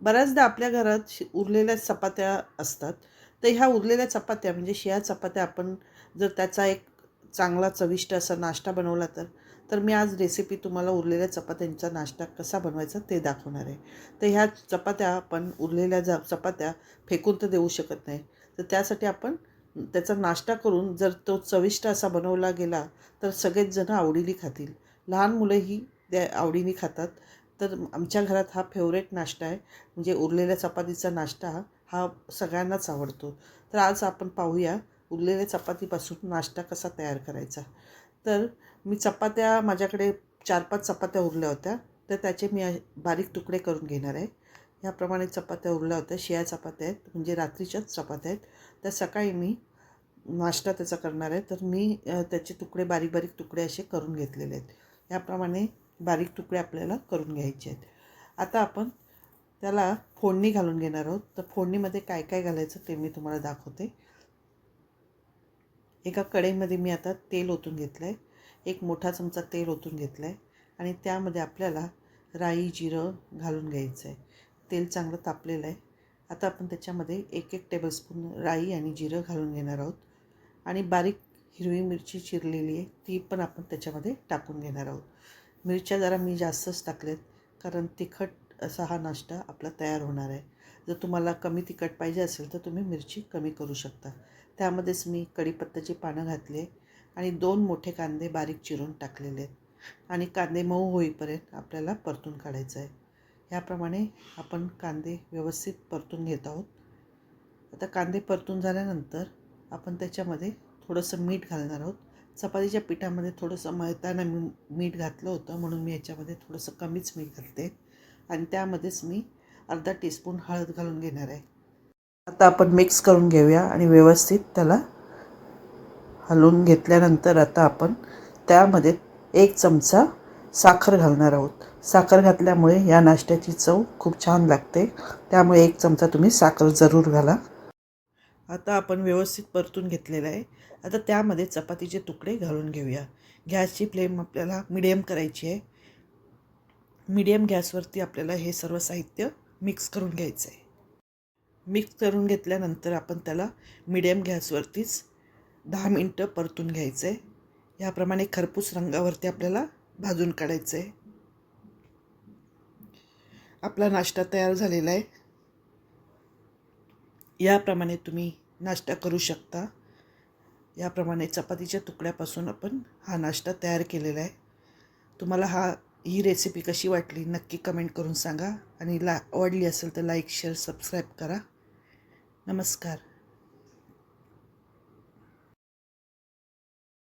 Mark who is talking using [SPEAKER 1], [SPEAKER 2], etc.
[SPEAKER 1] बऱ्याचदा आपल्या घरात शि उरलेल्या चपात्या असतात. तर ह्या उरलेल्या चपात्या म्हणजे शिया चपात्या आपण जर त्याचा एक चांगला चविष्ट असा नाश्ता बनवला तर तर मी आज रेसिपी तुम्हाला उरलेल्या चपात्यांचा नाश्ता कसा बनवायचा ते दाखवणार आहे. तर ह्या चपात्या आपण उरलेल्या जा चपात्या फेकून तर देऊ शकत नाही. तर त्यासाठी आपण त्याचा नाश्ता करून जर तो चविष्ट असा बनवला गेला तर सगळेच जणं आवडीने खातील. लहान मुलंही त्या आवडीने खातात. तर आमच्या घरात हा फेवरेट नाश्ता आहे. म्हणजे उरलेल्या चपातीचा नाश्ता हा सगळ्यांनाच आवडतो. तर आज आपण पाहूया उरलेल्या चपातीपासून नाश्ता कसा तयार करायचा. तर मी चपात्या माझ्याकडे चार पाच चपात्या उरल्या होत्या. तर त्याचे मी बारीक तुकडे करून घेणार आहे. ह्याप्रमाणे चपात्या उरल्या होत्या. शिया चपात्या आहेत म्हणजे रात्रीच्याच चपात्या आहेत. त्या सकाळी मी नाश्ता त्याचा करणार आहे. तर मी त्याचे तुकडे बारीक बारीक तुकडे असे करून घेतलेले आहेत. याप्रमाणे बारीक तुकडे आपल्याला करून घ्यायचे आहेत. आता आपण त्याला फोडणी घालून घेणार आहोत. तर फोडणीमध्ये काय काय घालायचं ते मी तुम्हाला दाखवते. एका कढईमध्ये मी आता तेल ओतून घेतलं आहे एक मोठा चमचा तेल ओतून घेतलं आहे आणि त्यामध्ये आपल्याला राई जिरं घालून घ्यायचं आहे तेल चांगलं तापलेलं आहे. आता आपण त्याच्यामध्ये एक एक टेबलस्पून राई आणि जिरं घालून घेणार आहोत. आणि बारीक हिरवी मिरची चिरलेली आहे ती पण आपण त्याच्यामध्ये टाकून घेणार आहोत. मिरच्या जरा मी जास्तच टाकल्यात कारण तिखट असा हा नाश्ता आपला तयार होणार आहे. जर तुम्हाला कमी तिखट पाहिजे असेल तर तुम्ही मिरची कमी करू शकता. त्यामध्येच मी कढीपत्त्याची पानं घातली आणि दोन मोठे कांदे बारीक चिरून टाकलेले आहेत. आणि कांदे मऊ होईपर्यंत आपल्याला परतून काढायचं आहे. ह्याप्रमाणे आपण कांदे व्यवस्थित परतून घेत आहोत. आता कांदे परतून झाल्यानंतर आपण त्याच्यामध्ये थोडंसं मीठ घालणार आहोत. चपातीच्या पिठामध्ये थोडंसं मळताना मी मीठ घातलं होतं म्हणून मी याच्यामध्ये थोडंसं कमीच मीठ घालते. आणि त्यामध्येच मी अर्धा टीस्पून हळद घालून घेणार आहे. आता आपण मिक्स करून घेऊया आणि व्यवस्थित त्याला हलवून घेतल्यानंतर आता आपण त्यामध्ये एक चमचा साखर घालणार आहोत. साखर घातल्यामुळे या नाश्त्याची चव खूप छान लागते. त्यामुळे एक चमचा तुम्ही साखर जरूर घाला. आता आपण व्यवस्थित परतून घेतलेलं आहे. आता त्यामध्ये चपातीचे तुकडे घालून घेऊया. गॅसची फ्लेम आपल्याला मिडियम करायची आहे. मिडियम गॅसवरती आपल्याला हे सर्व साहित्य मिक्स करून घ्यायचं आहे. मिक्स करून घेतल्यानंतर आपण त्याला मिडियम गॅसवरतीच दहा मिनटं परतून घ्यायचं आहे. याप्रमाणे खरपूस रंगावरती आपल्याला भाजून काढायचं आहे. आपला नाश्ता तयार झालेला आहे. याप्रमाणे तुम्ही नाश्ता करू शकता. याप्रमाणे चपातीच्या तुकड्यापासून आपण हा नाश्ता तयार केलेला आहे. तुम्हाला हा ही रेसिपी कशी वाटली नक्की कमेंट करून सांगा आणि ला आवडली असेल तर लाईक शेअर सबस्क्राईब करा. नमस्कार.